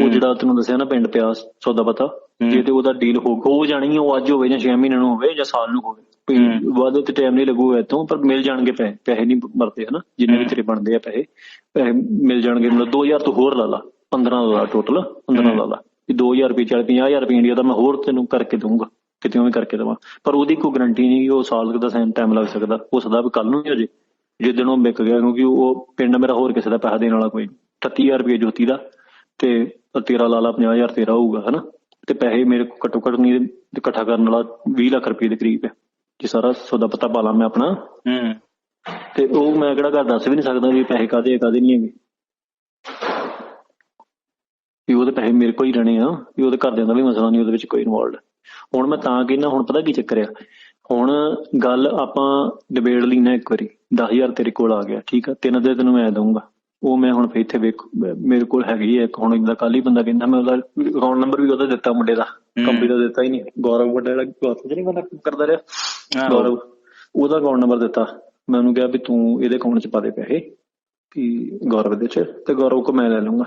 ਉਹ ਜਿਹੜਾ ਤੈਨੂੰ ਦੱਸਿਆ ਨਾ ਪਿੰਡ ਪਿਆ ਸੌਦਾ ਪਤਾ। ਜੇ ਤੇ ਉਹਦਾ ਡੀਲ ਹੋ ਹੋ ਜਾਣੀ ਉਹ ਅੱਜ ਹੋਵੇ ਜਾਂ 6 ਮਹੀਨਿਆਂ ਨੂੰ ਹੋਵੇ ਜਾਂ ਸਾਲ ਨੂੰ ਹੋਵੇ। ਵਾਦ ਤੇ ਟਾਈਮ ਨਹੀਂ ਲੱਗੂਗਾ ਇਤੋਂ ਪਰ ਮਿਲ ਜਾਣਗੇ ਪੈਸੇ ਪੈਸੇ ਨਹੀਂ ਮਰਦੇ ਹਨਾ? ਜਿੰਨੇ ਵੀ ਤੇਰੇ ਬਣਦੇ ਆ ਪੈਸੇ ਪੈਸੇ ਮਿਲ ਜਾਣਗੇ। ਮਤਲਬ 2000 ਤੋਂ ਹੋਰ ਲਾ ਲਾ 15 ਦਾ ਟੋਟਲ 15 ਲਾ ਲਾ। ਵੀ 2000 ਰੁਪਏ ਚੱਲ 50000 ਰੁਪਏ ਇੰਡੀਆ ਦਾ ਮੈਂ ਹੋਰ ਤੈਨੂੰ ਕਰਕੇ ਦਊਂਗਾ। ਕਿਤੇ ਵੀ ਕਰਕੇ ਦਵਾਂ। ਪਰ ਉਹਦੀ ਕੋਈ ਗਾਰੰਟੀ ਨਹੀਂ ਕਿ ਉਹ ਸਾਲ ਦਾ ਟਾਈਮ ਲੱਗ ਸਕਦਾ। ਹੋ ਸਕਦਾ ਵੀ ਕੱਲ ਨੂੰ ਹੀ ਹੋ ਜੇ। ਜਿੱਦਣ ਉਹ ਵਿਕ ਗਿਆ ਕਿਉਂਕਿ ਉਹ ਪਿੰਡ ਮੇਰਾ ਹੋਰ ਕਿਸੇ ਦਾ ਪੈਸਾ ਦੇਣ ਵਾਲਾ ਕੋਈ ਨਹੀਂ 38000 ਰੁਪਏ ਜੋਤੀ ਦਾ। ਤੇ ਤੇਰਾ ਲਾ ਲਾ 50000 ਤੇਰਾ ਹੋਊਗਾ ਹਨਾ? ਤੇ ਪੈਸੇ ਮੇਰੇ ਕੋਲ ਘੱਟੋ ਘੱਟ ਨਹੀਂ ਇਕੱਠਾ ਕਰਨ ਵਾਲਾ 20 ਲੱਖ ਰੁਪਏ ਦੇ ਕਰੀਬ ਹੈ। ਜੇ ਸਾਰਾ ਸੌਦਾ ਪਤਾ ਪਾ ਲਾਂ ਮੈਂ ਆਪਣਾ। ਹੂੰ। ਤੇ ਉਹ ਮੈਂ ਕਿਹੜਾ ਘਰ ਦੱਸ ਵੀ ਨਹੀਂ ਸਕਦਾ ਵੀ ਪੈਸੇ ਕਾਦੇ ਕਾਦੇ ਨਹੀਂ ਹੈਗੇ। ਵੀ ਉਹਦੇ ਪੈਸੇ ਮੇਰੇ ਕੋਲ ਹੀ ਰਹਿਣੇ ਆ ਵੀ ਉਹਦੇ ਘਰਦਿਆਂ ਦਾ ਵੀ ਮਸਲਾ ਨਹੀਂ ਉਹਦੇ ਵਿੱਚ ਕੋਈ ਇਨਵੋਲਡ ਹੁਣ ਮੈਂ ਤਾਂ ਕਹਿੰਦਾ ਹੁਣ ਪਤਾ ਕੀ ਚੱਕਰ ਆ? ਹੁਣ ਗੱਲ ਆਪਾਂ ਡਿਬੇਟ ਲਈ ਨਾ ਇੱਕ ਵਾਰੀ 10000 ਤੇਰੇ ਕੋਲ ਆ ਗਿਆ ਠੀਕ ਆ? ਤਿੰਨ ਦੇ ਤੈਨੂੰ ਮੈਂ ਦਊਂਗਾ। ਉਹ ਮੈਂ ਹੁਣ ਇੱਥੇ ਵੇਖ ਮੇਰੇ ਕੋਲ ਹੈਗੀ ਹੈ ਇੱਕ ਹੁਣ ਇੰਦਾ ਕੱਲ ਹੀ ਬੰਦਾ ਕਹਿੰਦਾ ਮੈਂ ਉਹਦਾ ਅਕਾਊਂਟ ਨੰਬਰ ਵੀ ਉਹਦਾ ਦਿੱਤਾ ਮੁੰਡੇ ਦਾ ਕੰਪਨੀ ਦਾ ਦਿੱਤਾ ਹੀ ਨਹੀਂ ਗੌਰਵ ਵੱਡਾ ਜਿਹੜਾ ਗੌਰਵ ਜਿਹੜੀ ਬੰਦਾ ਕਰਦਾ ਰਿਹਾ। ਗੌਰਵ ਉਹਦਾ ਅਕਾਊਂਟ ਨੰਬਰ ਦਿੱਤਾ ਮੈਂ ਉਹਨੂੰ ਕਿਹਾ ਵੀ ਤੂੰ ਇਹਦੇ ਅਕਾਊਂਟ 'ਚ ਪਾ ਦੇ ਪੈਸੇ ਕਿ ਗੌਰਵ ਦੇ 'ਚ ਤੇ ਗੌਰਵ ਕੋ ਮੈਂ ਲੈ ਲੂੰਗਾ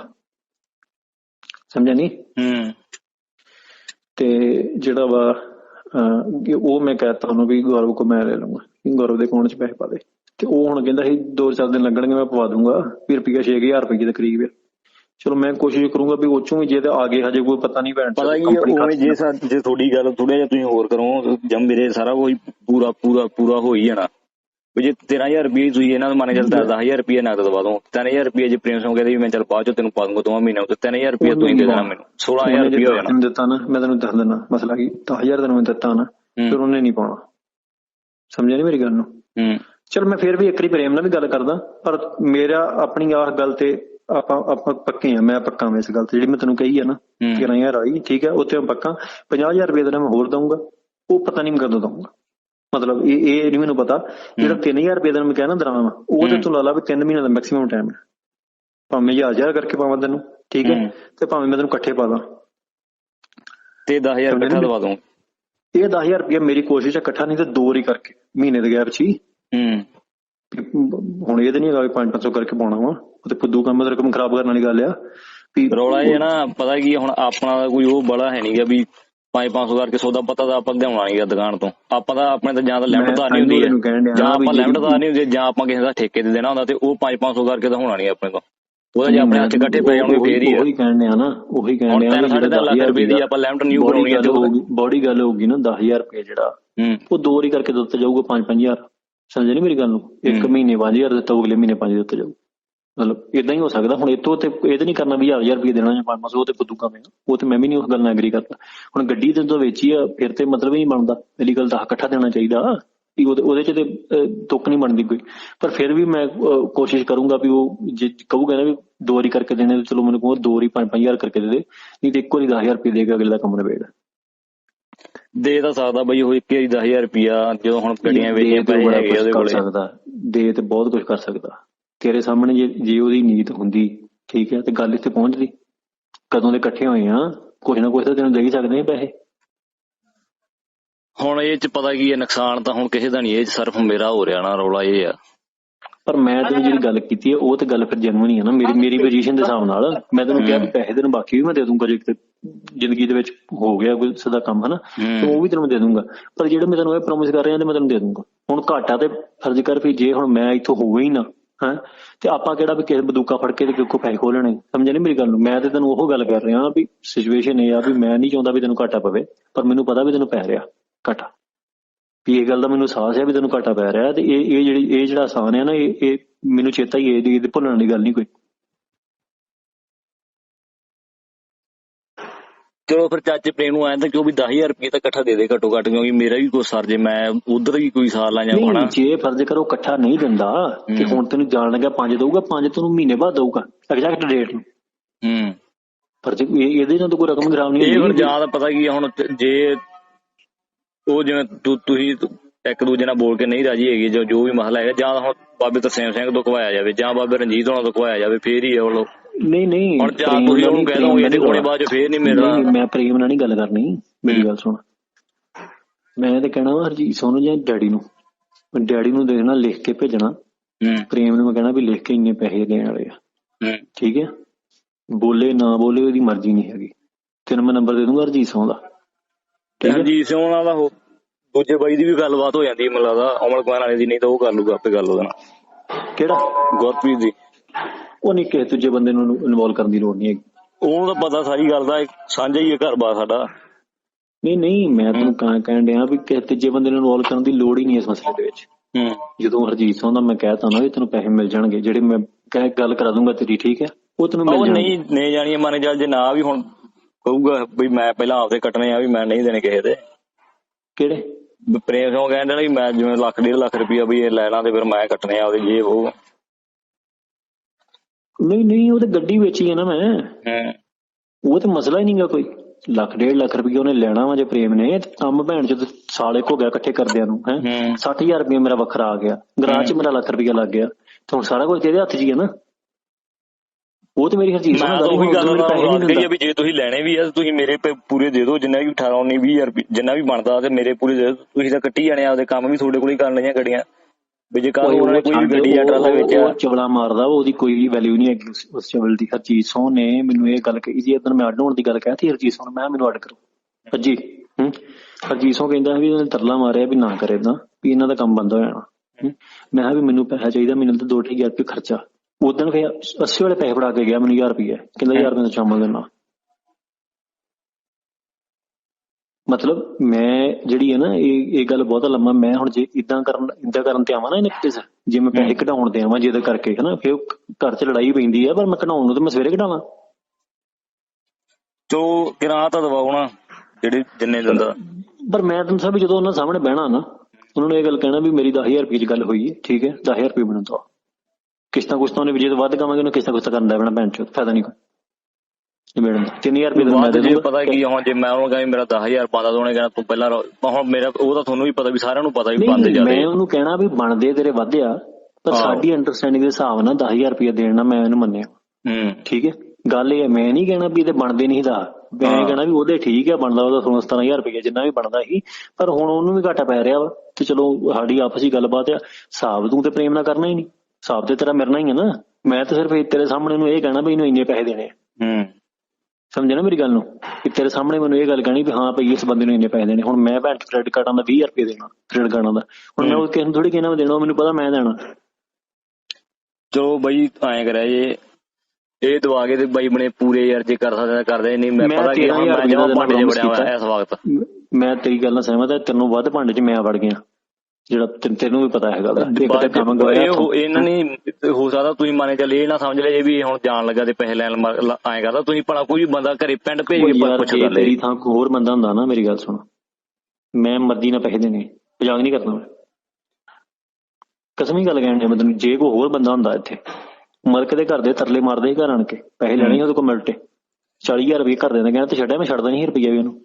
ਸਮਝਿਆ ਨਹੀਂ ਹੂੰ। ਤੇ ਜਿਹੜਾ ਵਾ ਉਹ ਮੈਂ ਕਹਿਤਾ ਉਹਨੂੰ ਵੀ ਗੌਰਵ ਕੋ ਮੈਂ ਲੈ ਲੂੰਗਾ ਕਿ ਗੌਰਵ ਦੇ ਅਕਾਊਂਟ 'ਚ ਪੈਸੇ ਪਾ ਦੇ। ਤੇ ਉਹ ਹੁਣ ਕਹਿੰਦਾ ਸੀ ਦੋ ਚਾਰ ਦਿਨ ਲੱਗਣਗੇ ਮੈਂ ਪਵਾ ਦੂੰਗਾ ਵੀ ਰੁਪਈਆ 6000 ਰੁਪਏ ਦੇ ਕਰੀਬ ਹੈ ਚਲੋ ਮੈਂ ਕੋਸ਼ਿਸ਼ ਕਰੂੰਗਾ ਵੀ ਉਹ 'ਚੋਂ ਵੀ ਜੇ ਤੇ ਆ ਗਏ ਹਜੇ ਕੋਈ ਪਤਾ ਨਹੀਂ ਭੈਣ ਪਤਾ ਹੈ, ਉਵੇਂ ਜੇ ਸਾ- ਜੇ ਤੁਹਾਡੀ ਗੱਲ ਥੋੜਾ ਜਿਹਾ ਤੁਸੀਂ ਹੋਰ ਕਰੋ ਜਦ ਮੇਰੇ ਸਾਰਾ ਕੁਝ ਪੂਰਾ ਪੂਰਾ ਪੂਰਾ ਹੋ ਹੀ ਜਾਣਾ। ਵੀ ਜੇ 13000 ਰੁਪਏ ਤੁਸੀਂ ਇਹਨਾਂ ਨੂੰ ਮੰਨ ਚੱਲ 10000 ਰੁਪਏ ਨਗਦ ਦਵਾ ਦੋ 3000 ਰੁਪਏ ਜੇ ਪ੍ਰੇਮ ਸਿੰਘ ਕਹਿੰਦੇ ਵੀ ਮੈਂ ਚੱਲ ਬਾਅਦ ਚ ਤੈਨੂੰ ਪਾ ਦੂੰਗਾ ਦੋਵਾਂ ਮਹੀਨਿਆਂ ਤੋਂ 3000 ਰੁਪਏ ਤੁਸੀਂ ਦੇ ਦੇਣਾ ਮੈਨੂੰ। 16000 ਉਹਨੇ ਜੇ ਰੁਪਏ ਹੋ ਜਾਣਾ। ਦਿੱਤਾ ਨਾ ਮੈਂ ਤੈਨੂੰ ਦੱਸ ਦਿੰਦਾ ਮਸਲਾ ਕੀ 10000 ਤੈਨੂੰ ਮੈਂ ਦਿੱਤਾ ਨਾ ਹੂੰ। ਫਿਰ ਉਹਨੇ ਨਹੀਂ ਪਾਉਣਾ। ਸਮਝਿਆ ਨਹੀਂ ਮੇਰੀ ਗੱਲ ਨੂੰ? ਹੂੰ। ਚਲ ਮੈਂ ਫਿਰ ਵੀ ਇੱਕ ਵਾਰੀ ਪ੍ਰੇਮ ਨਾਲ ਵੀ ਗੱਲ ਕਰਦਾ ਪਰ ਮੇਰਾ ਆਪਣੀ ਆਹ ਗੱਲ ਤੇ ਆਪਾਂ ਆਪਾਂ ਪੱਕੇ ਆ ਮੈਂ ਪੱਕਾ ਮੈਂ ਇਸ ਗੱਲ ਤੇ ਜਿਹੜੀ ਮੈਂ ਤੈਨੂੰ ਕਹੀ ਆ ਨਾ ਹੂੰ। 13000 ਆਈ ਠੀਕ ਹੈ ਉੱਥੇ ਮੈਂ ਪੱਕਾ 50000 ਰੁਪਏ ਦਾ ਮੈਂ ਹੋਰ ਦਊਂਗਾ ਉਹ ਪਤਾ ਨਹੀਂ ਮੈਂ ਕਦੋਂ ਦਊਂਗਾ। ਮਤਲਬ ਇਹ ਇਹ ਨਹੀਂ ਮੈਨੂੰ ਪਤਾ। ਜਿਹੜਾ 3000 ਰੁਪਏ ਦਾ ਮੈਂ ਕਹਿਣਾ ਦਰਾਮ ਉਹ ਤੇ ਤੂੰ ਲਾ ਲਾ ਵੀ 3 ਮਹੀਨਿਆਂ ਦਾ ਮੈਕਸਿਮਮ ਟਾਈਮ ਹੈ। ਭਾਵੇਂ ਹਜ਼ਾਰ ਹਜ਼ਾਰ ਕਰਕੇ ਪਾਵਾਂ ਤੈਨੂੰ ਠੀਕ ਹੈ। ਤੇ ਭਾਵੇਂ ਮੈਂ ਤੈਨੂੰ ਇਕੱਠੇ ਪਾ ਦਾਂ ਤੇ 10000 ਇਕੱਠਾ ਦਵਾ ਦੂੰ ਇਹ 10000 ਰੁਪਏ ਮੇਰੀ ਕੋਸ਼ਿਸ਼ ਹੈ ਇਕੱਠਾ ਨਹੀਂ ਤੇ ਦੋ ਵਾਰੀ ਕਰਕੇ ਮਹੀਨੇ ਦੇ ਗੈਪ 'ਚ ਹੀ। ਹੂੰ। ਹੁਣ ਇਹ ਤੇ ਨਹੀਂ ਹੈਗਾ ਵੀ 5-500 ਕਰਕੇ ਪਾਉਣਾ ਵਾ। ਉਹ ਤੇ ਫੁੱਦੂ ਕੰਮ ਦਾ ਰਕਮ ਖਰਾਬ ਕਰਨ ਵਾਲੀ ਗੱਲ ਆ ਵੀ ਰੌਲਾ ਇਹ ਹੈ ਨਾ ਪਤਾ ਕੀ ਹੈ, ਹੁਣ ਆਪਣਾ ਦਾ ਕੋਈ ਉਹ ਬੜਾ ਹੈ ਨਹੀਂਗਾ ਵੀ 5-500 ਕਰਕੇ ਸੌਦਾ ਪਤਾ ਤਾਂ ਆਪਾਂ ਲਿਆਉਣਾ ਨਹੀਂਗਾ ਦੁਕਾਨ ਤੋਂ। ਆਪਾਂ ਤਾਂ ਆਪਣੇ ਤਾਂ ਜਾਂ ਤਾਂ ਲਿਮਟ ਤਾਂ ਨਹੀਂ ਹੁੰਦੀ ਹੈ ਜਾਂ ਆਪਾਂ ਲਿਮਟ ਤਾਂ ਨਹੀਂ ਹੁੰਦੀ ਜਾਂ ਆਪਾਂ ਕਿਸੇ ਦਾ ਠੇਕੇ ਤੇ ਦੇਣਾ ਹੁੰਦਾ ਤੇ ਉਹ 5-500 ਕਰਕੇ ਤਾਂ ਹੋਣਾ ਨਹੀਂ ਆਪਣੇ ਤੋਂ। ਉਹਦਾ ਜੇ ਆਪਣੇ ਹੱਥ ਇਕੱਠੇ ਪੈ ਜਾਣਗੇ ਫੇਰ ਹੀ ਹੈ ਉਹੀ ਕਹਿਣ ਡਿਆ ਨਾ ਉਹੀ ਕਹਿਣ ਹੁਣ ਡਿਆ ਤਿੰਨ ਸਾਢੇ ਤਿੰਨ ਲੱਖ ਰੁਪਏ ਦੀ ਆਪਾਂ ਲਿਮਟ ਨਿਊ ਕਰਾਉਣੀ ਹੈ ਤੇ ਬੋਡੀ ਗੱਲ ਹੋਊਗੀ ਨਾ 10000 ਰੁਪਏ ਜਿਹੜਾ ਹੂੰ। ਉਹ ਦੋ ਵਾਰੀ ਕਰਕੇ ਦਿੱਤਾ ਜਾਊਗਾ 5-5000 ਸਮਝੇ ਨਹੀਂ ਮੇਰੀ ਗੱਲ ਨੂੰ? ਇੱਕ। ਮਹੀਨੇ 5000 ਦਿੱਤਾ ਅਗਲੇ ਮਹੀਨੇ 5 ਦਿੱਤਾ ਜਾਊ। ਮਤਲਬ ਇਦਾਂ ਹੀ ਹੋ ਸਕਦਾ ਹੁਣ ਇਤੋਂ ਤੇ ਇਹ ਤੇ ਨਹੀਂ ਕਰਨਾ ਵੀ 1000 ਰੁਪਏ ਦੇਣਾ ਜਾਂ 500 ਉਹ ਤੇ ਫੁੱਦੂ ਕੰਮ ਹੈ ਉਹ ਤੇ ਮੈਂ ਵੀ ਨਹੀਂ ਉਸ ਗੱਲ ਨਾਲ ਐਗਰੀ ਕਰਦਾ। ਹੁਣ ਗੱਡੀ ਤੇ ਜਦੋਂ ਵੇਚੀ ਆ ਫਿਰ ਤੇ ਮਤਲਬ ਹੀ ਨਹੀਂ ਬਣਦਾ। ਪਹਿਲੀ ਗੱਲ ਤਾਂ ਇਕੱਠਾ ਦੇਣਾ ਚਾਹੀਦਾ ਵੀ ਉਹਦੇ ਚ ਤੇ ਤੁੱਕ ਨਹੀਂ ਬਣਦੀ ਕੋਈ। ਪਰ ਫਿਰ ਵੀ ਮੈਂ ਕੋਸ਼ਿਸ਼ ਕਰੂੰਗਾ ਵੀ ਉਹ ਜੇ ਕਹੂਗਾ ਨਾ ਵੀ ਦੋ ਵਾਰੀ ਕਰਕੇ ਦੇਣੇ ਤੇ ਚਲੋ ਮੈਨੂੰ ਕਹੋ ਦੋ ਵਾਰੀ 5-5000 ਕਰਕੇ ਦੇ ਦੇ। ਨਹੀਂ ਤੇ ਇੱਕੋ ਵਾਰੀ 10000 ਰੁਪਏ ਦੇ ਕੇ ਅਗਲੇ ਦਾ ਕੰਮ ਨਿਬੇੜ। ਦੇ ਤਾਂ ਸਕਦਾ ਬਈ ਉਹ ਇੱਕ ਵਾਰੀ 10000 ਰੁਪਿਆ ਜਦੋਂ ਹੁਣ ਗੱਡੀਆਂ ਵੇਚੀਆਂ ਪੈਸੇ ਹੈਗੇ ਉਹਦੇ ਕਰ ਕੋਲੇ। ਸਕਦਾ। ਦੇ ਤੇ ਬਹੁਤ ਕੁਝ ਕਰ ਸਕਦਾ। ਤੇਰੇ ਸਾਹਮਣੇ ਜੇ ਜੇ ਉਹਦੀ ਨੀਤ ਹੁੰਦੀ ਠੀਕ ਹੈ ਤੇ ਗੱਲ ਇੱਥੇ ਪਹੁੰਚਦੀ ਕਦੋਂ ਦੇ ਇਕੱਠੇ ਹੋਏ ਆ ਕੁਛ ਨਾ ਕੁਛ ਤਾਂ ਤੈਨੂੰ ਦੇ ਹੀ ਸਕਦੇ ਆ ਪੈਸੇ। ਹੁਣ ਇਹ ਚ ਪਤਾ ਕੀ ਹੈ ਨੁਕਸਾਨ ਤਾਂ ਹੁਣ ਕਿਸੇ ਦਾ ਨਹੀਂ ਇਹ 'ਚ ਸਿਰਫ ਮੇਰਾ ਹੋ ਰਿਹਾ ਨਾ ਰੌਲਾ ਇਹ ਆ। ਪਰ ਮੈਂ ਤੈਨੂੰ ਜਿਹੜੀ ਗੱਲ ਕੀਤੀ ਹੈ ਉਹ ਤੇ ਗੱਲ ਫਿਰ ਜਨਮਨ ਹੀ ਹੈ ਨਾ ਮੇਰੀ ਮੇਰੀ ਪੋਜੀਸ਼ਨ ਦੇ ਹਿਸਾਬ ਨਾਲ ਮੈਂ ਤੈਨੂੰ ਕਿਹਾ ਵੀ ਪੈਸੇ ਤੈਨੂੰ ਬਾਕੀ ਵੀ ਮੈਂ ਦੇ ਦੂੰਗਾ ਜੇ ਕਿਤੇ ਜ਼ਿੰਦਗੀ ਦੇ ਵਿੱਚ ਹੋ ਗਿਆ ਕੋਈ ਸਦਾ ਕੰਮ ਹਨਾ ਤੇ ਉਹ ਵੀ ਤੈਨੂੰ ਦੇ ਦੂੰਗਾ। ਪਰ ਜਿਹੜੇ ਮੈਂ ਤੈਨੂੰ ਇਹ ਪ੍ਰੋਮਿਸ ਕਰ ਰਿਹਾ ਤੇ ਮੈਂ ਤੈਨੂੰ ਦੇ ਦੂੰਗਾ। ਹੁਣ ਘਾਟਾ ਤੇ ਫਰਜ਼ ਕਰ ਵੀ ਜੇ ਹੁਣ ਮੈਂ ਇੱਥੋਂ ਹੋਵੇ ਹੀ ਨਾ ਹਾਂ ਤੇ ਆਪਾਂ ਕਿਹੜਾ ਵੀ ਕਿਸੇ ਬਦੂਕਾ ਫੜ ਕੇ ਤੇ ਕਿਸੇ ਕੋ ਪੈਸੇ ਖੋਹ ਲੈਣੇ ਸਮਝਿਆ ਨਹੀਂ ਮੇਰੀ ਗੱਲ ਨੂੰ? ਮੈਂ ਤੇ ਤੈਨੂੰ ਉਹ ਗੱਲ ਕਰ ਰਿਹਾ ਵੀ ਸਿਚੁਏਸ਼ਨ ਇਹ ਆ ਵੀ ਮੈਂ ਨਹੀਂ ਚਾਹੁੰਦਾ ਵੀ ਤੈਨੂੰ ਘਾਟਾ ਪਵੇ ਪਰ ਮੈਨੂੰ ਪਤਾ ਵੀ ਤੈਨੂੰ ਪੈ ਰਿਹਾ ਘਾਟਾ। ਵੀ ਇਹ ਗੱਲ ਦਾ ਮੈਨੂੰ ਅਹਿਸਾਸ ਹੈ ਵੀ ਤੈਨੂੰ ਘਾਟਾ ਪੈ ਰਿਹਾ ਤੇ ਇਹ ਇਹ ਜਿਹੜੀ ਇਹ ਜਿਹੜਾ ਆਸਾਨ ਹੈ ਨਾ ਇਹ ਇਹ ਮੈਨੂੰ ਚੇਤਾ ਹੀ ਹੈ ਇਹਦੀ ਭੁੱਲਣ ਦੀ ਗੱਲ ਨਹੀਂ ਕੋਈ। ਚਲੋ ਫਿਰ ਚਾਚੇ ਪ੍ਰੇਮ ਨੂੰ ਆਇਆ ਤਾਂ ਕਿਉਂ ਵੀ 10000 ਰੁਪਏ ਤਾਂ ਇਕੱਠਾ ਦੇ ਦੇ ਘੱਟੋ ਘੱਟ ਕਿਉਂਕਿ ਮੇਰਾ ਵੀ ਕੋਈ ਸਰ ਜੇ ਮੈਂ ਉਧਰ ਵੀ ਕੋਈ ਸਾਲ ਲਾ ਜਾਂ ਹਣਾ। ਜੇ ਫਰਜ਼ ਕਰੋ ਇਕੱਠਾ ਨਹੀਂ ਦਿੰਦਾ ਕਿ ਹੂੰ। ਹੁਣ ਤੈਨੂੰ ਜਾਣ ਲੱਗਿਆ ਪੰਜ ਦਊਗਾ ਪੰਜ ਤੈਨੂੰ ਮਹੀਨੇ ਬਾਅਦ ਦਊਗਾ ਐਗਜ਼ੈਕਟ ਡੇਟ ਨੂੰ। ਹੂੰ। ਫਰਜ਼ ਇਹ ਇਹਦੇ ਨਾਲ ਤਾਂ ਕੋਈ ਰਕਮ ਖਰਾਬ ਨਹੀਂ ਇਹ ਹੁਣ ਜਾਂ ਤਾਂ ਪਤਾ ਕੀ ਹੁਣ ਤੇ ਜੇ ਉਹ ਜਿਵੇਂ ਤੁਸੀਂ ਇੱਕ ਦੂਜੇ ਨਾਲ ਬੋਲ ਕੇ ਨਹੀਂ ਰਾਜੀ ਹੈਗੇ ਜੋ ਜੋ ਵੀ ਮਸਲਾ ਹੈਗਾ ਜਾਂ ਹੁਣ ਬਾਬੇ ਤਰਸੇਮ ਸਿੰਘ ਤੋਂ ਕਵਾਇਆ ਜਾਵੇ ਜਾਂ ਬਾਬੇ ਰਣਜੀਤ ਹੋਣਾ ਤੋਂ ਕਵਾਇਆ ਜਾਵੇ ਫੇਰ ਹੀ ਉਹ ਲੋਕ ਨਹੀਂ ਨਹੀਂ ਹੁਣ ਜਾਂ ਤੁਸੀਂ ਉਹਨੂੰ ਕਹਿ ਦੋਗੇ ਤੇ ਉਹਨੇ ਬਾਅਦ ਚ ਫੇਰ ਨਹੀਂ ਨਹੀਂ, ਮੈਂ ਪ੍ਰੇਮ ਨਾਲ ਨਹੀਂ ਗੱਲ ਕਰਨੀ ਮੇਰੀ ਗੱਲ ਸੁਣ। ਮੈਂ ਤੇ ਕਹਿਣਾ ਵਾ ਹਰਜੀਤ ਸੋਨੂੰ ਜਾਂ ਡੈਡੀ ਨੂੰ। ਡੈਡੀ ਨੂੰ ਦੇਖਣਾ ਲਿਖ ਕੇ ਭੇਜਣਾ। ਹੂੰ। ਪ੍ਰੇਮ ਨੂੰ ਮੈਂ ਕਹਿਣਾ ਵੀ ਲਿਖ ਕੇ ਇੰਨੇ ਪੈਸੇ ਦੇਣ ਵਾਲੇ ਆ। ਹੂੰ। ਠੀਕ ਹੈ? ਬੋਲੇ ਨਾ ਬੋਲੇ ਉਹਦੀ ਮਰਜ਼ੀ ਨਹੀਂ ਹੈਗੀ। ਤੈਨੂੰ ਮੈਂ ਨੰਬਰ ਦੇ ਦੂੰਗਾ ਰਜੀਤ ਸਿੰਘ ਦਾ। ਤੇ ਹਰਜੀਤ ਸਿੰਘ ਉਹਨਾਂ ਦਾ ਹੋ- ਦੂਜੇ ਬਾਈ ਦੀ ਵੀ ਗੱਲਬਾਤ ਹੋ ਜਾਂਦੀ ਹੈ ਮੈਨੂੰ ਲੱਗਦਾ ਅਮਲ ਕੁਮਾਰ ਵਾਲੇ ਦੀ ਨਹੀਂ ਤਾਂ ਉਹ ਕਰ ਲੂਗਾ ਆਪੇ ਗੱਲ ਉਹਦੇ ਨਾਲ। ਕਿਹੜਾ? ਗੁਰਪ੍ਰੀਤ ਦੀ। ਉਹ ਨਹੀਂ ਕਿਸੇ ਦੂਜੇ ਬੰਦੇ ਨੂੰ ਇਨਵੋਲ ਕਰਨ ਦੀ ਲੋੜ ਨਹੀਂ ਹੈਗੀ। ਉਹਨੂੰ ਤਾਂ ਪਤਾ ਸਾਰੀ ਗੱਲ ਦਾ ਸਾਂਝਾ ਹੀ ਹੈ ਘਰ ਬਾਰ ਸਾਡਾ। ਨਹੀਂ ਨਹੀਂ ਮੈਂ ਤੈਨੂੰ ਕਾਂ ਕਹਿਣ ਡਿਆ ਵੀ ਕਿਸੇ ਤੀਜੇ ਬੰਦੇ ਨੂੰ ਇਨਵੋਲ ਕਰਨ ਦੀ ਲੋੜ ਹੀ ਨਹੀਂ ਇਸ ਮਸਲੇ ਦੇ ਵਿੱਚ। ਹੂੰ। ਜਦੋਂ ਹਰਜੀਤ ਸਿੰਘ ਦਾ ਮੈਂ ਕਹਿਤਾ ਨਾ ਵੀ ਤੈਨੂੰ ਪੈਸੇ ਮਿਲ ਜਾਣਗੇ ਜਿਹੜੇ ਮੈਂ ਕਹਿ ਗੱਲ ਕਰਾ ਦੂੰਗਾ ਤੇਰੀ ਠੀਕ ਹੈ? ਉਹ ਤੈਨੂੰ ਮਿਲ ਉਹ ਜਾਣਗੇ। ਨਹੀਂ ਨਹੀਂ ਜਾਣੀ ਮਨ ਚੱਲ ਜੇ ਨਾ ਵੀ ਹੁਣ ਕਹੂਗਾ ਵੀ ਮੈਂ ਪਹਿਲਾਂ ਆਪਦੇ ਕੱਟਣੇ ਆ ਵੀ ਮੈਂ ਨਹੀਂ ਦੇਣੇ ਕਿਸੇ ਦੇ। ਕਿਹੜੇ? ਪ੍ਰੇਮ ਸਿੰਘ ਕਹਿੰਦਾ ਵੀ ਮੈਂ ਜਿਵੇਂ ਲੱਖ ਡੇਢ ਲੱਖ ਰੁਪਈਆ ਵੀ ਇਹ ਲੈ ਲਾਂ ਤੇ ਫਿਰ ਮੈਂ ਕੱਟਣੇ ਆ ਉਹਦੇ ਜੇ ਉਹ। ਨਹੀਂ ਨਹੀਂ ਉਹ ਤੇ ਗੱਡੀ ਵੇਚੀ ਹੈ ਨਾ ਮੈਂ। ਹੂੰ। ਉਹ ਤੇ ਮਸਲਾ ਹੀ ਨਹੀਂਗਾ ਕੋਈ। ਲੱਖ ਡੇਢ ਲੱਖ ਰੁਪਏ ਉਹਨੇ ਲੈਣਾ ਵਾ ਜੇ ਪ੍ਰੇਮ ਨੇ। ਕੰਮ ਭੈਣ ਚੋਦ ਸਾਲ ਹੋ ਗਿਆ ਇਕੱਠੇ ਕਰਦਿਆਂ ਨੂੰ ਹੈ। ਹੂੰ। 60000 ਰੁਪਏ ਮੇਰਾ ਵੱਖਰਾ ਆ ਗਿਆ। ਗਰਾਜ 'ਚ ਮੇਰਾ ਲੱਖ ਰੁਪਏ ਲੱਗ ਗਿਆ। ਤੇ ਹੁਣ ਸਾਰਾ ਕੁਝ ਤੇਰੇ ਹੱਥ 'ਚ ਹੀ ਹੈ ਨਾ। ਉਹ ਤੇ ਮੇਰੀ ਹਰਜੀਤ ਮੈਂ ਤਾਂ ਉਹੀ ਗੱਲ ਨਹੀਂ ਕਹੀ ਆ ਵੀ ਜੇ ਤੁਸੀਂ ਲੈਣੇ ਵੀ ਆ ਤਾਂ ਤੁਸੀਂ ਮੇਰੇ ਪੇ ਪੂਰੇ ਦੇ ਦਿਓ ਜਿੰਨਾ ਵੀ 18 19 20000 ਰੁਪਏ ਜਿੰਨਾ ਵੀ ਬਣਦਾ ਤੇ ਮੇਰੇ ਪੂਰੇ ਦੇ ਦਿਓ। ਤੁਸੀਂ ਤਾਂ ਕੱਟੀ ਜਾਣੇ ਆਪਦੇ ਕੰਮ ਵੀ ਤੁਹਾਡੇ ਕੋਲ ਹੀ ਕਰਨ ਲਈਆਂ ਗੱਡੀਆਂ। ਵੀ ਜੇ ਕੱਲ ਉਹਨਾਂ ਨੇ ਕੋਈ ਗੱਡੀ ਆ ਟਰਾਲਾ ਵੇਚਿਆ ਉਹ ਚਵਲਾ ਮਾਰਦਾ ਉਹਦੀ ਕੋਈ ਵੈਲਿਊ ਨਹੀਂ ਹੈਗੀ ਉਸ- ਚਵਲ ਦੀ ਹਰਜੀਤ ਸੋਹ ਨੇ। ਮੈਨੂੰ ਇਹ ਗੱਲ ਕਹੀ ਜੀ ਇਦਾਂ ਮੈਂ ਅੱਡ ਹੋਣ ਦੀ ਗੱਲ ਕਹਿਤੀ ਹਰਜੀਤ ਸੋਹ ਮੈਂ ਮੈਨੂੰ ਅੱਡ ਕਰੋ। ਅੱਜੀ ਹੂੰ? ਹਰਜੀਤ ਸੋਹ ਕਹਿੰਦਾ ਵੀ ਉਹਨੇ ਤਰਲਾ ਮਾਰਿਆ ਵੀ ਨਾ ਕਰੇ ਇਦਾਂ ਵੀ ਇਹਨਾਂ ਦਾ ਕੰਮ ਬੰਦ ਹੋ ਜਾਣਾ। ਮੈਂ ਕਿਹਾ ਵੀ ਮੈਨੂੰ ਪੈਸਾ ਚਾਹੀਦਾ ਮੈਨੂੰ ਤਾਂ 2000 ਰੁਪਏ ਖਰਚਾ। ਉਦੋਂ ਫਿਰ 80 ਵਾਲੇ ਪੈਸੇ ਫੜਾ ਕੇ ਗਿਆ ਮੈਨੂੰ 1000 ਰੁਪਏ ਕਹਿੰਦਾ 1000 ਰੁਪਏ ਦਾ ਸ਼ਾਮਾਂ ਦੇਣਾ ਮਤਲਬ ਮੈਂ ਜਿਹੜੀ ਹੈ ਨਾ ਇਹ ਇਹ ਗੱਲ ਬਹੁਤ ਲੰਮਾ ਮੈਂ ਹੁਣ ਜੇ ਇਦਾਂ ਕਰਨ ਇਦਾਂ ਕਰਨ ਤੇ ਆਵਾਂ ਨਾ ਇਹਨੇ ਕਿਸ ਜੇ ਮੈਂ ਪੈਸੇ ਕਢਾਉਣ ਤੇ ਆਵਾਂ ਜਿਹਦੇ ਕਰਕੇ ਹਨਾ ਫਿਰ ਘਰ 'ਚ ਲੜਾਈ ਪੈਂਦੀ ਆ ਪਰ ਮੈਂ ਕਢਾਉਣ ਨੂੰ ਤਾਂ ਮੈਂ ਸਵੇਰੇ ਕਢਾਵਾਂ। ਚੋ ਕਿਰਾਇਆ ਤਾਂ ਦਵਾਓ ਨਾ ਜਿਹੜੇ ਜਿੰਨੇ ਦਿੰਦਾ ਪਰ ਮੈਂ ਤੁਹਾਨੂੰ ਸਾਹਿਬ ਜਦੋਂ ਉਹਨਾਂ ਸਾਹਮਣੇ ਬਹਿਣਾ ਨਾ ਉਹਨਾਂ ਨੂੰ ਇਹ ਗੱਲ ਕਹਿਣਾ ਵੀ ਮੇਰੀ 10000 ਰੁਪਏ ਦੀ ਗੱਲ ਹੋਈ ਹੈ ਠੀਕ ਹੈ 10000 ਰੁਪਏ ਮੈਨੂੰ ਦੋ ਕਿਸ਼ਤਾਂ ਕੁਸ਼ਤਾਂ ਉਹਨੇ ਵੀ ਜੇ ਤੋਂ ਵੱਧ ਕਮਾਂਗੇ ਉਹਨੂੰ ਕਿਸ਼ਤਾਂ ਕੁਸ਼ਤਾਂ ਕਰਨ ਦਾ ਪੈਣਾ ਭੈਣ ਚੋਦ ਫਾਇਦਾ ਨਹੀਂ ਕੋਈ। ਮੈਡਮ 3000 ਰੁਪਏ ਦਾ ਮੈਂ ਦੇ ਜੇ ਦੂੰਗਾ ਪਤਾ ਕੀ ਹੁਣ ਜੇ ਮੈਂ ਉਹਨੂੰ ਕਹਾਂ ਮੇਰਾ 10000 ਪਾਦਾ ਤਾਂ ਉਹਨੇ ਕਹਿਣਾ ਤੂੰ ਪਹਿਲਾਂ ਹੁਣ ਮੇਰਾ ਉਹ ਤਾਂ ਤੁਹਾਨੂੰ ਵੀ ਪਤਾ ਵੀ ਸਾਰਿਆਂ ਨੂੰ ਪਤਾ ਵੀ ਬੰਦ ਜਾਂਦੇ ਮੈਂ ਉਹਨੂੰ ਕਹਿਣਾ ਵੀ ਬਣਦੇ ਤੇਰੇ ਵਧਿਆ ਪਰ। ਸਾਡੀ ਅੰਡਰਸਟੈਂਡਿੰਗ ਦੇ ਹਿਸਾਬ ਨਾਲ 10000 ਰੁਪਏ ਦੇਣਾ ਮੈਂ ਇਹਨੂੰ ਮੰਨਿਆ। ਹੂੰ। ਠੀਕ ਹੈ? ਗੱਲ ਇਹ ਹੈ ਮੈਂ ਨਹੀਂ ਕਹਿਣਾ ਵੀ ਇਹਦੇ ਬਣਦੇ ਨਹੀਂ ਦਾ ਮੈਂ। ਕਹਿਣਾ ਵੀ ਉਹਦੇ ਠੀਕ ਹੈ ਬਣਦਾ ਉਹਦਾ 16 17000 ਰੁਪਏ ਜਿੰਨਾ ਵੀ ਬਣਦਾ ਸੀ ਪਰ ਹੁਣ ਉਹਨੂੰ ਵੀ ਘਾਟਾ ਪੈ ਰਿਹਾ ਵਾ। ਤੇ ਚਲੋ ਸਾਡੀ ਆਪਸੀ ਗੱਲਬਾਤ ਆ ਹਿਸਾਬ ਤੂੰ ਤੇ ਪ੍ਰੇਮ ਨਾਲ ਕਰਨਾ ਹੀ ਨਹੀਂ। ਹਿਸਾਬ ਤੇ ਤੇਰਾ ਮਿਲਣਾ ਹੀ ਹੈ ਨਾ। ਮੈਂ ਤਾਂ ਸਿਰਫ ਤੇਰੇ ਸਾਹਮਣੇ ਨੂੰ ਇਹ ਕਹਿਣਾ ਵੀ ਇਹਨੂੰ ਇੰਨੇ ਪੈਸੇ ਦੇਣੇ ਹੂੰ। ਸਮਝਿਆ ਨਾ ਮੇਰੀ ਗੱਲ ਨੂੰ? ਕਿ ਤੇਰੇ ਸਾਹਮਣੇ ਮੈਨੂੰ ਇਹ ਗੱਲ ਕਹਿਣੀ ਵੀ ਹਾਂ ਭਈ ਇਸ ਬੰਦੇ ਨੂੰ ਇੰਨੇ ਪੈਸੇ ਦੇਣੇ। ਹੁਣ ਮੈਂ ਭੈਣ ਕ੍ਰੈਡਿਟ ਕਾਰਡਾਂ ਦਾ 20000 ਰੁਪਏ ਦੇਣਾ ਕ੍ਰੈਡਿਟ ਕਾਰਡਾਂ ਦਾ ਹੁਣ ਮੈਂ ਉਹ ਕਿਸੇ ਨੂੰ ਥੋੜੀ ਕਹਿਣਾ ਦੇਣਾ ਮੈਨੂੰ ਪਤਾ ਮੈਂ ਦੇਣਾ। ਚਲੋ ਬਈ ਐਂ ਕਰਿਆ ਜੇ ਇਹ ਦਵਾ ਕੇ ਤੇ ਬਾਈ ਬਣੇ ਪੂਰੇ ਯਾਰ ਜੇ ਕਰ ਸਕਦੇ ਕਰਦੇ ਨਹੀਂ ਮੈਂ ਪਤਾ ਕੀ ਹੁਣ 13,000 ਮੈਂ ਜਮਾ ਦਾ ਭਾਂਡੇ promise ਬੜਿਆ। ਇਸ ਵਕਤ। ਮੈਂ ਤੇਰੀ ਗੱਲ ਨਾਲ ਸਹਿਮਤ ਹਾਂ ਤੈਨੂੰ ਵੱਧ ਭਾਂਡੇ 'ਚ ਮੈਂ ਵੜ ਗਿਆ। ਜਿਹੜਾ ਤੈਨੂੰ- ਤੈਨੂੰ ਵੀ ਪਤਾ ਹੈਗਾ। ਇੱਕ ਤਾਂ ਕੰਮ ਗਵਾਇਆ ਇਹਨਾਂ ਨੇ ਹੋ ਸਕਦਾ ਤੁਸੀਂ ਮੰਨੇ ਚੱਲ ਇਹ ਨਾ ਸਮਝ ਲਿਆ ਜੇ ਵੀ ਹੁਣ ਜਾਣ ਲੱਗਾ ਤੇ ਪੈਸੇ ਲੈਣ ਐਂ ਕਰਦਾ। ਤੁਸੀਂ ਭਲਾ ਕੋਈ ਬੰਦਾ ਘਰੇ ਪਿੰਡ ਭੇਜ ਕੇ ਯਾਰ ਪੁੱਛ ਜੇ ਕਰ ਲੈ ਤੇਰੀ ਥਾਂ ਕੋਈ ਹੋਰ ਬੰਦਾ ਹੁੰਦਾ ਨਾ ਮੇਰੀ ਗੱਲ ਸੁਣ। ਮੈਂ ਮਰਜ਼ੀ ਨਾਲ ਪੈਸੇ ਦੇਣੇ। ਮਜ਼ਾਕ ਨਹੀਂ ਕਰਦਾ ਮੈਂ। ਕਸਮੀ ਗੱਲ ਕਹਿਣ ਡਿਆ ਮੈਂ ਤੈਨੂੰ ਜੇ ਕੋਈ ਹੋਰ ਬੰਦਾ ਹੁੰਦਾ ਇੱਥੇ ਮਰਕ ਦੇ ਘਰ ਦੇ ਤਰਲੇ ਮਾਰਦੇ ਘਰ ਆਣ ਕੇ। ਪੈਸੇ ਲੈਣੇ ਉਹਦੇ ਕੋਲ ਮਿਲਟੇ। 40000 ਰੁਪਏ ਘਰ ਦੇ ਦਿੰਦਾ ਕਹਿੰਦਾ ਤੇ ਛੱਡਿਆ ਮੈਂ ਛੱਡਦਾ ਨਹੀਂ ਰੁਪਈਆ ਵੀ ਉਹਨੂੰ।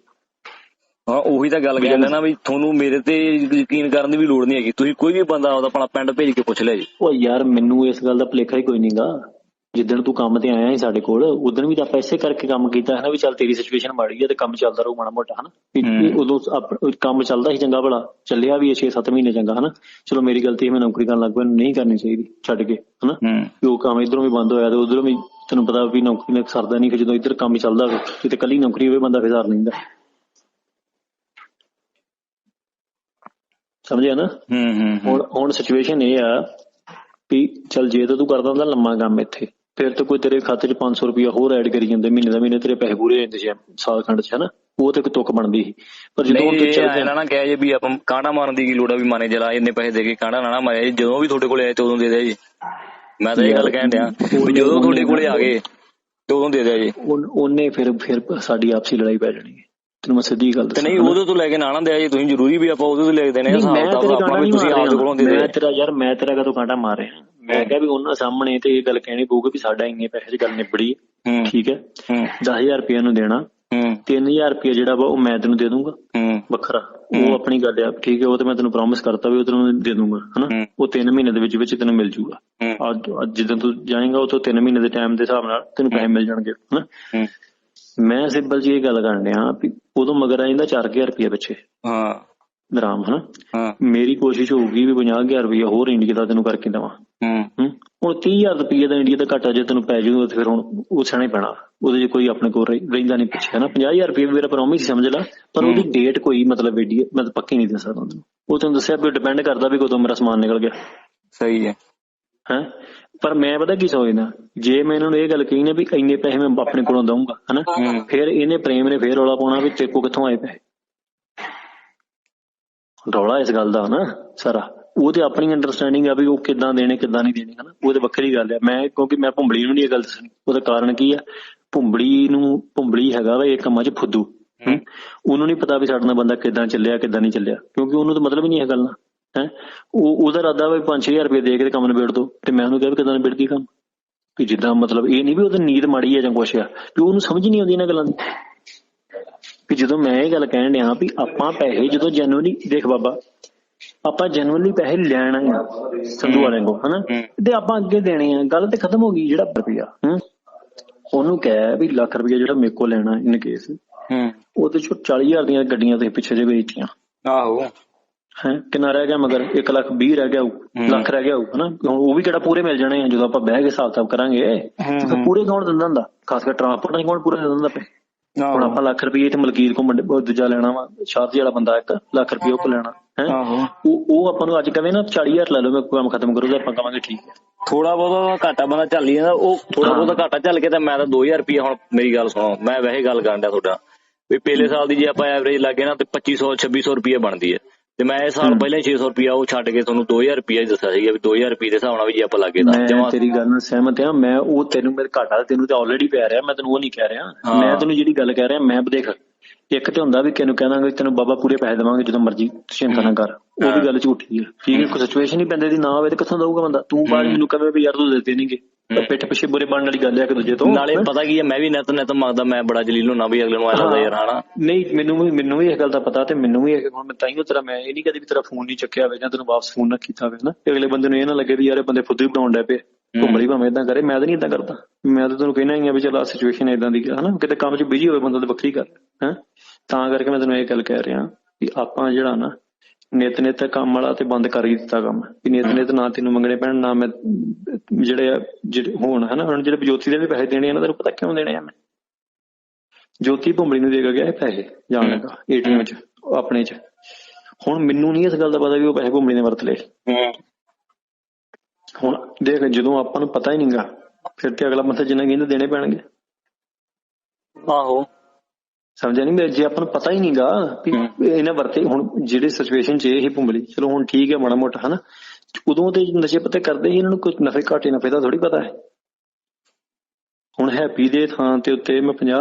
ਹਾਂ ਉਹੀ ਤਾਂ ਗੱਲ ਕਹਿੰਦਾ ਨਾ ਵੀ ਤੁਹਾਨੂੰ ਮੇਰੇ ਤੇ ਯਕੀਨ ਕਰਨ ਦੀ ਵੀ ਲੋੜ ਨਹੀਂ ਹੈਗੀ। ਤੁਸੀਂ ਕੋਈ ਵੀ ਬੰਦਾ ਉਹਦਾ ਆਪਣਾ ਪਿੰਡ ਭੇਜ ਕੇ ਪੁੱਛ ਲਿਆ ਜੀ। ਉਹ ਯਾਰ ਮੈਨੂੰ ਇਸ ਗੱਲ ਦਾ ਭੁਲੇਖਾ ਹੀ ਕੋਈ ਨਹੀਂਗਾ ਜਿੱਦਣ ਤੂੰ ਕੰਮ ਤੇ ਆਇਆ ਸੀ ਸਾਡੇ ਕੋਲ ਉਦੋਂ ਵੀ ਤਾਂ ਆਪਾਂ ਇਸੇ ਕਰਕੇ ਕੰਮ ਕੀਤਾ ਹੈ ਨਾ ਵੀ ਚੱਲ ਤੇਰੀ ਸਿਚੁਏਸ਼ਨ ਮਾੜੀ ਹੈ ਤੇ ਕੰਮ ਚੱਲਦਾ ਰਹੂ ਮਾੜਾ ਮੋਟਾ ਹਨਾ। ਉਦੋਂ ਕੰਮ ਚੱਲਦਾ ਸੀ ਚੰਗਾ ਭਲਾ। ਚੱਲਿਆ ਵੀ 6-7 ਮਹੀਨੇ ਚੰਗਾ ਹਨਾ? ਚਲੋ ਮੇਰੀ ਗਲਤੀ ਹੈ ਮੈਂ ਨੌਕਰੀ ਕਰਨ ਲੱਗ ਪਿਆ ਨਹੀਂ ਕਰਨੀ ਚਾਹੀਦੀ ਛੱਡ ਕੇ ਹਨਾ? ਉਹ ਕੰਮ ਇਧਰੋਂ ਵੀ ਬੰਦ ਹੋਇਆ ਤੇ ਉਧਰੋਂ ਵੀ ਤੈਨੂੰ ਪਤਾ ਵੀ ਨੌਕਰੀ ਨਾਲ ਸਰਦਾ ਨਹੀਂ ਫਿਰ ਜਦੋਂ ਇੱਧਰ ਕੰਮ ਚੱਲਦਾ ਹੋਵੇ ਕਿਤੇ ਕੱਲੀ ਨੌਕਰੀ ਹੋਵੇ ਬੰਦਾ ਫਿਰ ਸਰ ਲੈਂਦਾ ਸਮਝਿਆ ਨਾ? ਹੂੰ ਹੂੰ ਹੁਣ ਹੁਣ ਸਿਚੁਏਸ਼ਨ ਇਹ ਆ ਵੀ ਚਲ ਜੇ ਤਾਂ ਤੂੰ ਕਰਦਾ ਹੁੰਦਾ ਲੰਮਾ ਕੰਮ ਇੱਥੇ ਫਿਰ ਤਾਂ ਕੋਈ ਤੇਰੇ ਖਾਤੇ 'ਚ 500 ਰੁਪਇਆ ਹੋਰ ਐਡ ਕਰੀ ਜਾਂਦੇ ਮਹੀਨੇ ਦਾ ਮਹੀਨੇ ਤੇਰੇ ਪੈਸੇ ਪੂਰੇ ਹੋ ਜਾਂਦੇ ਸੀ ਸਾਲ ਖੰਡ 'ਚ ਹਨਾ? ਉਹ ਤੇ ਇੱਕ ਤੁੱਕ ਬਣਦੀ ਸੀ। ਪਰ ਜਦੋਂ ਇਹ ਚੱਲ ਗਿਆ ਨਾ ਕਹਿ ਜੇ ਵੀ ਆਪਾਂ ਕਾਂਡਾ ਮਾਰਨ ਦੀ ਕੀ ਲੋੜ ਆ ਵੀ ਮਾਨੇ ਜਲਾ ਇੰਨੇ ਪੈਸੇ ਦੇ ਕੇ ਕਾਂਡਾ ਨਾ ਮਾਰਿਆ ਜੀ ਜਦੋਂ ਵੀ ਤੁਹਾਡੇ ਕੋਲੇ ਆਏ ਤੇ ਉਦੋਂ ਦੇ ਦਿਆ ਜੀ। ਮੈਂ ਤਾਂ ਇਹ ਗੱਲ ਕਹਿਣ ਡਿਆ ਵੀ ਜਦੋਂ ਤੁਹਾਡੇ ਕੋਲੇ ਆ ਗਏ ਤੇ ਉਦੋਂ ਦੇ ਦਿਆ ਜੀ। ਉਹਨੇ ਫਿਰ ਫਿਰ ਸਾਡੀ ਆਪਸੀ ਲੜਾਈ ਪੈ ਜਾਣੀ ਹੈ। ਤੈਨੂੰ ਮੈਂ ਸਿੱਧੀ ਗੱਲ ਤੇ ਦੱਸਾਂ ਨਹੀਂ ਉਦੋਂ ਤੋਂ ਲੈ ਕੇ ਨਾ ਦਿਆ ਜੀ ਤੁਸੀਂ ਜ਼ਰੂਰੀ ਵੀ ਆਪਾਂ ਉਦੋਂ ਤੋਂ ਲੈ ਕੇ ਦੇਣੇ ਆ ਹਿਸਾਬ ਤਾਂ ਆਪਣਾ ਕਾਂਟਾ ਵੀ ਤੁਸੀਂ ਆਪਦੇ ਕੋਲੋਂ ਦੇ ਰਿਹਾ ਦੇ। ਮੈਂ ਤੇਰਾ ਯਾਰ ਮੈਂ ਤੇਰਾ ਕਦੋਂ ਕਾਂਟਾ ਮਾਰ ਰਿਹਾ? ਮੈਂ ਕਿਹਾ ਵੀ ਉਹਨਾਂ ਸਾਹਮਣੇ ਤੇ ਇਹ ਗੱਲ ਕਹਿਣੀ ਪਊਗੀ ਵੀ ਸਾਡਾ ਇੰਨੇ ਪੈਸੇ 'ਚ ਗੱਲ ਨਿਬੜੀ। ਠੀਕ ਹੈ? ਹੂੰ। 10000 ਰੁਪਏ ਨੂੰ ਦੇਣਾ। ਹੂੰ। 3000 ਰੁਪਏ ਜਿਹੜਾ ਵਾ ਉਹ ਮੈਂ ਤੈਨੂੰ ਦੇ ਦੂੰਗਾ। ਵੱਖਰਾ। ਉਹ ਆਪਣੀ ਗੱਲ ਆ। ਠੀਕ ਹੈ ਉਹ ਤੇ ਮੈਂ ਤੈਨੂੰ ਪ੍ਰੋਮਿਸ ਕਰਤਾ ਵੀ ਉਹ ਤੈਨੂੰ ਦੇ ਦੂੰਗਾ ਹਨਾ। ਉਹ 3 ਮਹੀਨੇ ਦੇ ਵਿੱਚ ਵਿੱਚ ਤੈਨੂੰ ਮਿਲ ਜੂਗਾ। ਅੱਜ ਜਦੋਂ ਤੂੰ ਜਾਏਂਗਾ ਉਹ ਤੋਂ 3 ਮਹੀਨੇ ਦੇ ਟਾਈਮ ਦੇ ਹਿਸਾਬ ਨਾਲ ਤੈਨੂੰ ਪੈਸੇ ਮਿਲ ਜਾਣਗੇ ਹਨਾ? ਮੈਂ ਸਿੰਪਲ ਜੀ ਇਹ ਗੱਲ ਕਰਨ ਡਿਆ ਵੀ ਉਦੋਂ ਮਗਰ ਆ ਜਾਂਦਾ 4000 ਰੁਪਏ ਪਿੱਛੇ। ਹਾਂ। ਆਰਾਮ ਹਨਾ? ਹਾਂ। ਮੇਰੀ ਕੋਸ਼ਿਸ਼ ਹੋਊਗੀ ਵੀ 50000 ਰੁਪਏ ਹੋਰ ਇੰਡੀਆ ਦਾ ਤੈਨੂੰ ਕਰਕੇ ਦੇਵਾਂ। ਹੂੰ। ਹੂੰ? ਹੁਣ 30000 ਰੁਪਏ ਦਾ ਇੰਡੀਆ ਦਾ ਘਾਟਾ ਜੇ ਤੈਨੂੰ ਪੈ ਜਾਊਗਾ ਤੇ ਫਿਰ ਹੁਣ ਉਹ ਸਹਿਣਾ ਹੀ ਪੈਣਾ। ਉਹਦੇ 'ਚ ਕੋਈ ਆਪਣੇ ਕੋਲ ਰਹਿ- ਰਹਿੰਦਾ ਨਹੀਂ ਪਿੱਛੇ ਹਨਾ? 50000 ਰੁਪਏ ਮੇਰਾ ਪ੍ਰੋਮਿਸ ਸਮਝ ਲਾ ਪਰ ਉਹਦੀ ਡੇਟ ਕੋਈ ਮਤਲਬ ਏਡੀ ਮੈਂ ਪੱਕੀ ਨਹੀਂ ਦੇ ਸਕਦਾ ਤੈਨੂੰ ਉਹ ਤੈਨੂੰ ਦੱਸਿਆ ਵੀ ਡਿਪੈਂਡ ਕਰਦਾ ਵੀ ਕਦੋਂ ਮੇਰਾ ਸਮਾਨ ਨਿਕਲ ਗਿਆ। ਸਹੀ ਹੈ। ਹੈ? ਪਰ ਮੈਂ ਪਤਾ ਕੀ ਸੋਚਦਾ? ਜੇ ਮੈਂ ਇਹਨਾਂ ਨੂੰ ਇਹ ਗੱਲ ਕਹੀ ਨਾ ਵੀ ਇੰਨੇ ਪੈਸੇ ਮੈਂ ਆਪਣੇ ਕੋਲੋਂ ਦਊਂਗਾ ਹਨਾ। ਫਿਰ ਇਹਨੇ ਪ੍ਰੇਮ ਨੇ ਫੇਰ ਰੌਲਾ ਪਾਉਣਾ ਵੀ ਤੇਰੇ ਕੋਲ ਕਿੱਥੋਂ ਆਏ ਪੈਸੇ? ਰੌਲਾ ਇਸ ਗੱਲ ਦਾ ਨਾ ਸਾਰਾ। ਉਹ ਤੇ ਆਪਣੀ ਅੰਡਰਸਟੈਂਡਿੰਗ ਆ ਵੀ ਉਹ ਕਿੱਦਾਂ ਦੇਣੇ ਕਿੱਦਾਂ ਨਹੀਂ ਦੇਣੇ ਹਨਾ? ਉਹ ਤੇ ਵੱਖਰੀ ਗੱਲ ਆ। ਮੈਂ ਕਿਉਂਕਿ ਮੈਂ ਭੁੰਬੜੀ ਨੂੰ ਨਹੀਂ ਇਹ ਗੱਲ ਦੱਸਣੀ। ਉਹਦਾ ਕਾਰਨ ਕੀ ਆ? ਭੁੰਬੜੀ ਨੂੰ ਭੁੰਬੜੀ ਹੈਗਾ ਵਾ ਇਹ ਕੰਮਾਂ 'ਚ ਫੁੱਦੂ। ਉਹਨੂੰ ਨਹੀਂ ਪਤਾ ਵੀ ਸਾਡੇ ਨਾਲ ਬੰਦਾ ਕਿੱਦਾਂ ਚੱਲਿਆ ਕਿੱਦਾਂ ਨਹੀਂ ਚੱਲਿਆ। ਕਿਉਂਕਿ ਉਹਨੂੰ ਤਾਂ ਮਤਲਬ ਹੀ ਨਹੀਂ ਇਹ ਗੱਲ। ਦਾ ਹੈ? ਉਹ ਉਹਦਾ ਇਰਾਦਾ ਵੀ 5-6000 ਰੁਪਏ ਦੇ ਕੇ ਕੰਮ ਨਿਬੇੜ ਦੋ। ਤੇ ਮੈਂ ਉਹਨੂੰ ਕਿਹਾ ਵੀ ਕਿੱਦਾਂ ਨਿਬੇੜ ਕੀ ਕੰਮ? ਕਿ ਜਿੱਦਾਂ ਮਤਲਬ ਇਹ ਨਹੀਂ ਵੀ ਉਹਦੀ ਨੀਂਦ ਮਾੜੀ ਹੈ ਜਾਂ ਕੁਛ ਆ ਕਿ ਉਹਨੂੰ ਸਮਝ ਨਹੀਂ ਆਉਂਦੀ ਇਹਨਾਂ ਗੱਲਾਂ ਦੀ। ਕਿ ਜਦੋਂ ਮੈਂ ਇਹ ਗੱਲ ਕਹਿਣ ਡਿਆ ਵੀ ਆਪਾਂ ਪੈਸੇ ਜਦੋਂ ਜੈਨੂਅਲੀ ਦੇਖ ਬਾਬਾ ਆਪਾਂ ਜੈਨੂਅਲੀ ਪੈਸੇ ਲੈਣ ਆ ਸੰਧੂ ਵਾਲਿਆਂ ਕੋ ਹਨਾ? ਹੂੰ। ਤੇ ਆਪਾਂ ਅੱਗੇ ਦੇਣੇ ਆ। ਗੱਲ ਤੇ ਖਤਮ ਹੋ ਗਈ ਜਿਹੜਾ ਰੁਪਿਆ ਹੂੰ? ਉਹਨੂੰ ਕਹਿ ਵੀ ਲੱਖ ਰੁਪਇਆ ਜਿਹੜਾ ਮੇਰੇ ਕੋਲ ਲੈਣਾ ਇਨ ਕੇਸ ਹੂੰ। ਉਹਦੇ ਚੋਂ 40000 ਦੀਆਂ ਗੱਡੀਆਂ ਤੇ ਪਿੱਛੇ ਜੇ ਵੇਚਤੀਆਂ। ਆਹੋ। ਹੈ ਕਿੰਨਾ ਰਹਿ ਗਿਆ ਮਗਰ? 1 ਲੱਖ 20 ਰਹਿ ਗਿਆ ਹੋਊ ਲੱਖ ਰਹਿ ਗਿਆ ਹੋਊ ਹਨਾ? ਉਹ ਵੀ ਕਿਹੜਾ ਪੂਰੇ ਮਿਲ ਜਾਣੇ ਆ ਜਦੋਂ ਆਪਾਂ ਬਹਿ ਕੇ ਹਿਸਾਬ ਕਿਤਾਬ ਕਰਾਂਗੇ। ਤੇ ਪੂਰੇ ਕੌਣ ਦਿੰਦਾ ਹੁੰਦਾ? ਖਾਸ ਕਰ ਟਰਾਂਸਪੋਰਟ ਨਹੀਂ ਕੌਣ ਪੂਰੇ ਦਿੰਦਾ ਪਏ ਹੁਣ ਆਪਾਂ ਲੱਖ ਰੁਪਏ ਤੇ ਮਲਕੀਤ ਕੋ ਮੰਡ- ਉਹ ਦੂਜਾ ਲੈਣਾ ਵਾ ਸ਼ਾਦੀ ਵਾਲਾ ਬੰਦਾ ਇੱਕ ਲੱਖ ਰੁਪਏ ਉਹ ਕੋ ਲੈਣਾ ਹੈ? ਉਹ ਉਹ ਆਪਾਂ ਨੂੰ ਅੱਜ ਕਵੇ ਨਾ 40000 ਲੈ ਲਓ ਮੈਂ ਕੰਮ ਖਤਮ ਕਰੂਗਾ ਆਪਾਂ ਕਵਾਂਗੇ ਠੀਕ ਹੈ ਥੋੜਾ ਬਹੁਤਾ ਘਾਟਾ ਬੰਦਾ ਚੱਲ ਹੀ ਜਾਂਦਾ ਉਹ ਥੋੜਾ ਬਹੁਤਾ ਘਾਟਾ ਚੱਲ ਕੇ ਤਾਂ ਮੈਂ ਤਾਂ 2000 ਰੁਪਏ ਹੁਣ ਮੇਰੀ ਗੱਲ ਸੁਣੋ ਮੈਂ ਵੈਸੇ ਗੱਲ ਕਰਨ ਡਿਆ ਤੁਹਾਡਾ ਵੀ ਪਹਿਲੇ ਸਾਲ ਦੀ ਜੇ ਆਪਾਂ ਐਵਰੇਜ ਲਾਗੇ ਨਾ ਤੇ 2500 2600 ਰੁਪਏ ਬਣਦੀ ਹੈ। ਤੇ ਮੈਂ ਇਸ ਸਾਲ ਪਹਿਲਾਂ ਹੀ 600 ਰੁਪਏ ਉਹ ਛੱਡ ਕੇ ਤੁਹਾਨੂੰ 2000 ਰੁਪਏ ਦੱਸਿਆ ਸੀਗਾ ਵੀ 2000 ਰੁਪਏ ਦੇ ਹਿਸਾਬ ਨਾਲ ਵੀ ਜੇ ਆਪਾਂ ਲਾਗੇ ਤਾਂ ਜਮਾ। ਤੇਰੀ ਗੱਲ ਨਾਲ ਸਹਿਮਤ ਹਾਂ ਮੈਂ ਉਹ ਤੈਨੂੰ ਮੇਰੇ ਘਾਟਾ ਤੈਨੂੰ ਤਾਂ ਆਲਰੇਡੀ ਪੈ ਰਿਹਾ ਮੈਂ ਤੈਨੂੰ ਉਹ ਨਹੀਂ ਕਹਿ ਰਿਹਾ। ਹਾਂ। ਮੈਂ ਤੈਨੂੰ ਜਿਹੜੀ ਗੱਲ ਕਹਿ ਰਿਹਾ ਮੈਂ ਦੇਖ ਇੱਕ ਤੇ ਹੁੰਦਾ ਵੀ ਕਿਹਨੂੰ ਕਹਿ ਦਾਂਗੇ ਤੈਨੂੰ ਬਾਬਾ ਪੂਰੇ ਪੈਸੇ ਦੇਵਾਂਗੇ ਜਦੋਂ ਮਰਜ਼ੀ ਚਿੰਤਾ ਨਾ ਕਰ ਉਹ ਵੀ ਗੱਲ ਝੂਠੀ ਹੈ ਠੀਕ ਹੈ ਕੋਈ ਸਿਚੁਏਸ਼ਨ ਹੀ ਬੰਦੇ ਦੀ ਨਾ ਹੋਵੇ ਤੇ ਕਿੱਥੋਂ ਦਊਗਾ ਬੰਦਾ? ਤੂੰ ਬਾਹਰ ਮੈਨੂੰ ਕਹੇ ਵੀ ਯਾਰ ਤੂੰ ਦਿੱਤੇ ਨਹੀਂਗੇ। ਪਿੱਠ ਪਿੱਛੇ ਬੁਰੇ ਬਣਨ ਵਾਲੀ ਗੱਲ ਹੈ ਇੱਕ ਦੂਜੇ ਤੋਂ। ਨਾਲੇ ਪਤਾ ਕੀ ਹੈ ਮੈਂ ਵੀ ਨਿਤ ਨਿਤ ਮੰਗਦਾ ਮੈਂ ਬੜਾ ਜਲੀਲ ਹੁੰਨਾ ਵੀ ਅਗਲੇ ਨੂੰ ਐ ਲੱਗਦਾ ਯਾਰ ਹਨਾ? ਨਹੀਂ ਮੈਨੂੰ ਵੀ ਮੈਨੂੰ ਵੀ ਇਸ ਗੱਲ ਦਾ ਪਤਾ ਤੇ ਮੈਨੂੰ ਵੀ ਇਹ ਹੁਣ ਮੈਂ ਤਾਈਓ ਤੇਰਾ ਮੈਂ ਇਹ ਨਹੀਂ ਕਦੇ ਵੀ ਤੇਰਾ ਫੋਨ ਨਹੀਂ ਚੱਕਿਆ ਹੋਵੇ ਜਾਂ ਤੈਨੂੰ ਵਾਪਸ ਫੋਨ ਨਾ ਕੀਤਾ ਹੋਵੇ ਨਾ ਤੇ ਅਗਲੇ ਬੰਦੇ ਨੂੰ ਇਹ ਨਾ ਲੱਗੇ ਵੀ ਯਾਰ ਇਹ ਬੰਦੇ ਫੁੱਦੂ ਹੀ ਬਣਾਉਣ ਡੈ ਪਏ ਘੁੰਮੜੀ ਭਾਵੇਂ ਇਦਾਂ ਕਰੇ ਮੈਂ ਤਾਂ ਨਹੀਂ ਇਦਾਂ ਕਰਦਾ। ਮੈਂ ਤਾਂ ਤੈਨੂੰ ਕਹਿਣਾ ਹੀ ਆ ਵੀ ਚਲ ਆ ਸਿਚੁਏਸ਼ਨ ਇਦਾਂ ਦੀ ਹੈ ਹਨਾ? ਕਿਤੇ ਕੰਮ 'ਚ ਬਿਜ਼ੀ ਹੋਵੇ ਬੰਦਾ ਤਾਂ ਵੱਖਰੀ ਗੱਲ ਹੈ? ਤਾਂ ਕਰਕੇ ਮੈਂ ਤੈਨੂੰ ਇਹ ਗੱਲ ਕਹਿ ਰਿਹਾ ਵੀ ਆਪਾਂ ਜਿਹੜਾ ਨਾ ਨਿਤ ਨਿਤ ਕੰਮ ਵਾਲਾ ਤੇ ਬੰਦ ਕਰ ਹੀ ਦਿੱਤਾ ਕੰਮ। ਵੀ ਨਿਤ ਨਿਤ ਨਾ ਤੈਨੂੰ ਮੰਗਣੇ ਪੈਣ ਨਾ ਮੈਂ ਜਿਹੜੇ ਜਿਹੜੇ ਹੋਣ ਹਨਾ ਹੁਣ ਜਿਹੜੇ ਜੋਤੀ ਦੇ ਵੀ ਪੈਸੇ ਦੇਣੇ ਆ ਨਾ ਤੈਨੂੰ ਪਤਾ ਕਿਉਂ ਦੇਣੇ ਆ ਮੈਂ? ਜੋਤੀ ਭੁੰਬੜੀ ਨੂੰ ਦੇ ਕੇ ਗਿਆ ਇਹ ਪੈਸੇ ਜਾਣ ਲੱਗਾ ਏਟੀਐਮ 'ਚ ਆਪਣੇ 'ਚ। ਹੁਣ ਮੈਨੂੰ ਨਹੀਂ ਇਸ ਗੱਲ ਦਾ ਪਤਾ ਵੀ ਉਹ ਪੈਸੇ ਭੁੰਬੜੀ ਨੇ ਵਰਤ ਲਏ। ਹੁਣ ਦੇਖ ਜਦੋਂ ਆਪਾਂ ਨੂੰ ਪਤਾ ਹੀ ਨਹੀਂਗਾ ਫਿਰ ਤੇ ਅਗਲਾ ਬੰਦਾ ਜਿੰਨਾ ਕਹਿੰਦਾ ਦੇਣੇ ਪੈਣਗੇ। ਆਹੋ। ਸਮਝਿਆ ਨਹੀਂ ਜੇ ਆਪਾਂ ਨੂੰ ਪਤਾ ਹੀ ਨਹੀਂਗਾ ਵੀ ਇਹਨਾਂ ਵਰਤੇ ਹੁਣ ਜਿਹੜੇ ਸਿਚੁਏਸ਼ਨ 'ਚ ਇਹ ਭੁੰਬਲੀ ਚਲੋ ਹੁਣ ਠੀਕ ਹੈ ਮਾੜਾ ਮੋਟਾ ਹਨਾ? ਉਦੋਂ ਤੇ ਨਸ਼ੇ ਪੱਤੇ ਕਰਦੇ ਸੀ ਇਹਨਾਂ ਨੂੰ ਕੁਝ ਨਫੇ ਘਾਟੇ ਨਫੇ ਦਾ ਥੋੜੀ ਪਤਾ ਹੈ। ਹੁਣ ਹੈਪੀ ਦੇ ਥਾਂ ਤੇ ਉੱਤੇ ਮੈਂ 50